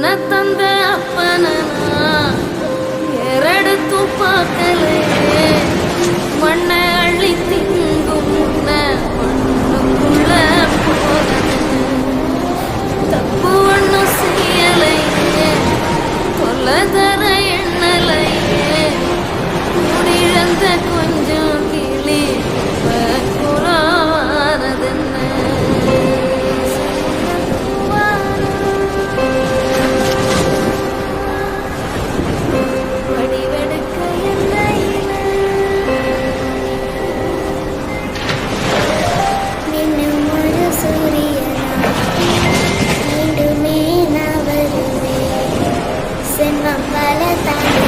என்ன தந்த அப்ப നമ്മളെ തന്നെ